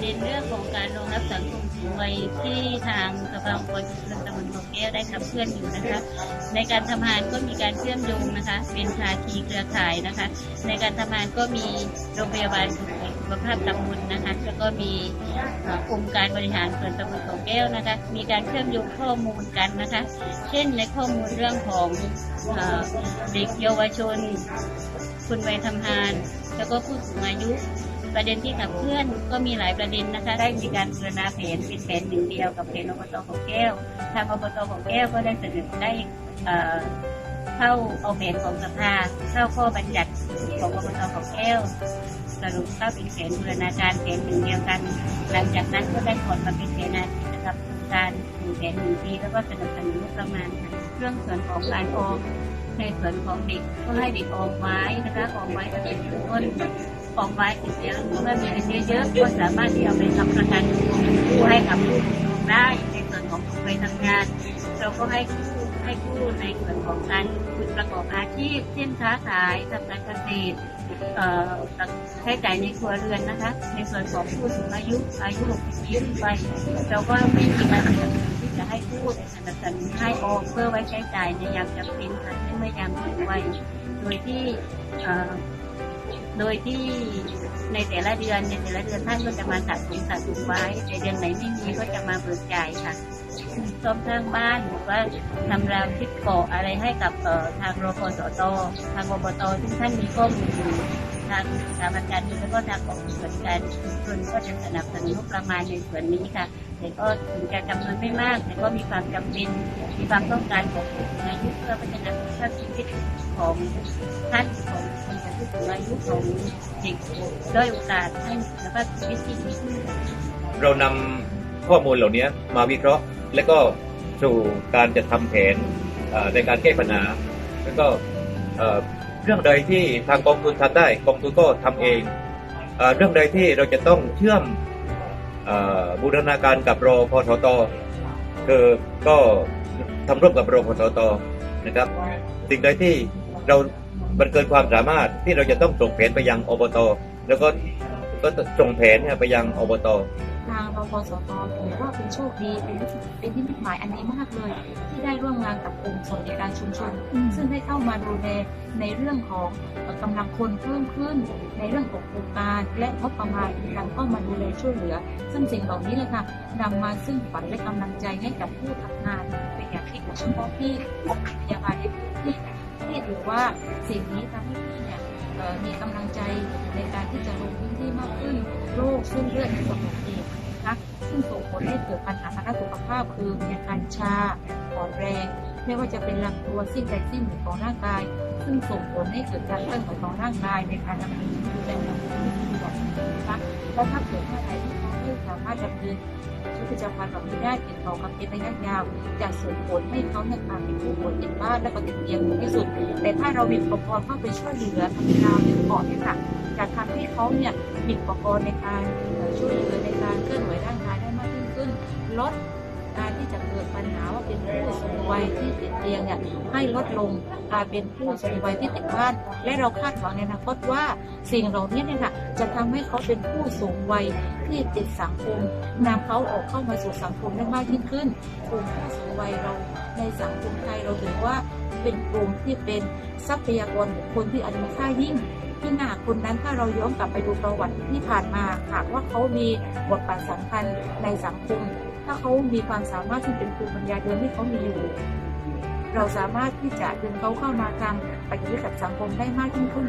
ประเด็นเรื่องของการรองรับสังคมสูงวัยที่ทางสภาองค์กรชุมชนตำบลบ่อแก้วได้ขับเคลื่อนอยู่นะคะ ในการทำงานก็มีการเชื่อมโยงนะคะ เป็นภาคีเครือข่ายนะคะ ในการทำงานก็มีโรงพยาบาลสุขภาพตำบลนะคะ แล้วก็มีองค์การบริหารส่วนตำบลบ่อแก้วนะคะ มีการเชื่อมโยงข้อมูลกันนะคะ เช่นในข้อมูลเรื่องของเด็กเยาวชนคุณวัยทำงาน แล้วก็ผู้สูงอายุ ประเด็นที่ขับเคลื่อนก็มีหลายประเด็นนะคะ ได้มีการบูรณาแผนเป็นแผนหนึ่งเดียวกับแผนอบตของแก้ว ทางอบตของแก้วก็ได้เสนอได้เข้าเอาแผนของสภาเข้าข้อบัญญัติของอบตของแก้วสรุปเข้าเป็นแผนบูรณาการแผนหนึ่งเดียวกัน หลังจากนั้นก็ได้ผลมาเป็นแผนนนะครับการหนึ่งแผนหนึ่งปีแล้วก็สนับสนุนประมาณเรื่องส่วนของการออมในส่วนของเด็กก็ให้เด็กออมไว้นะคะออมไว้ตั้งแต่ต้น ของไว้เสร็จแล้วเมื่อมีเงินเยอะๆก็สามารถที่เอาไปทำประกันผู้ให้กับผู้ถูกลงได้ในส่วนของไปทำงาน เราก็ให้กู้ให้กู้ในส่วนของการประกอบอาชีพเช่นค้าขายทำการเกษตรเอ่อใช้จ่ายในครัวเรือนนะคะ ในส่วนของผู้สูงอายุอายุ60ปีขึ้นไปเราก็ไม่มีการสนับสนุนที่จะให้กู้สนับสนุนให้ออมเพื่อไว้ใช้จ่ายในยามจำเป็นค่ะในเมื่อยามถึงวัยโดยที่ โดยที่ในแต่ละเดือนในแต่ละเดือนท่านก็จะมาสะสมสะสมไว้ในเดือนไหนไม่มีก็จะมาเบิกจ่ายค่ะซ่อมสร้างบ้านหรือว่าทำราวทิศเกาะอะไรให้กับทางรพสตทางอบตซึ่งท่านมีข้อมูลอยู่ ทางสถาบันการเงินแล้วก็ทางกองทุนการชุมชนก็จะสนับสนุนงบประมาณในส่วนนี้ค่ะ แต่ก็ถึงจะจำนวนไม่มาก แต่ก็มีความจำเป็นมีความต้องการของผู้สูงอายุเพื่อพัฒนาคุณภาพชีวิตของท่านของคนผู้สูงอายุของเด็กด้อยโอกาสให้คุณภาพชีวิตที่ดีขึ้นเรานำข้อมูลเหล่านี้มาวิเคราะห์ และก็สู่การจะทำแผนในการแก้ปัญหา แล้วก็ เรื่องใดที่ทางกองทุนทำได้กองทุนก็ทำเองเอเรื่องใดที่เราจะต้องเชื่อมอบูรณาการกับรอพทตคือก็ทำร่วมกับรอพทตนะครับ สิ่งใดที่เรามันเกินความสามารถที่เราจะต้องส่งแผนไปยังอบต แล้วก็ก็ส่งแผนไปยังอบต ทางรพสตถือว่าเป็นโชคดีเป็นเป็นที่หมายอันดีมากเลย ที่ได้ร่วมงานกับกลุ่มสวัสดิการชุมชน ซึ่งได้เข้ามาดูแลในเรื่องของเอ่อกำลังคนเพิ่มขึ้น ในเรื่องของโครงการและงบประมาณในการเข้ามาดูแลช่วยเหลือ ซึ่งสิ่งเหล่านี้เลยค่ะนำมาซึ่งฝันและกำลังใจให้กับผู้ทำงานเป็นอย่างที่โดยเฉพาะที่พยาบาลในพื้นที่ที่ถือว่าสิ่งนี้ทำให้พี่เนี่ยเอ่อมีกำลังใจในการที่จะลงพื้นที่มากขึ้นโรคเส้นเลือดในสมองตีบนะคะ ซึ่งส่งผลให้เกิดปัญหาทางด้านสุขภาพ คือมีอาการชาอ่อนแรง ไม่ว่าจะเป็นลำตัวสิ้นใดสิ้นหนึ่งของร่างกาย ซึ่งส่งผลให้เกิดการเคลื่อนไหวของร่างกายในการดำเนินชีวิตแบบที่สะดวกนะคะและถ้าเกิดว่าใครที่เขาไม่สามารถดำเนินชีวิตประจำวันแบบนี้ได้ติดต่อกับเป็นระยะยาวจะส่งผลให้เขาเนี่ยกลายเป็นผู้ป่วยติดบ้านและก็ติดเตียงที่สุด แต่ถ้าเรามีอุปกรณ์เข้าไปช่วยเหลือทำยาวในเกาะเนี่ยค่ะ จะทำให้เขาเนี่ยมีอุปกรณ์ในการช่วยเหลือในการเคลื่อนไหวร่างกายได้มากยิ่งขึ้น ลดการที่จะเกิดปัญหาว่าเป็นผู้สูงวัยที่ติดเตียงเนี่ยให้ลดลงกลายเป็นผู้สูงวัยที่ติดบ้าน และเราคาดหวังในอนาคตว่าสิ่งเหล่านี้เนี่ยค่ะจะทำให้เขาเป็นผู้สูงวัยที่ติดสังคมนำเขาออกเข้ามาสู่สังคมได้มากยิ่งขึ้นกลุ่มผู้สูงวัยเราในสังคมไทยเราถือว่าเป็นกลุ่มที่เป็นทรัพยากรบุคคลที่อันมีค่ายิ่ง ที่หน้าคนนั้นถ้าเราย้อนกลับไปดูประวัติที่ผ่านมา หากว่าเขามีบทบาทสำคัญในสังคม ถ้าเขามีความสามารถที่เป็นภูมิปัญญาเดิมที่เขามีอยู่ เราสามารถที่จะดึงเขาเข้ามาทำปฏิบัติกับสังคมได้มากยิ่งขึ้น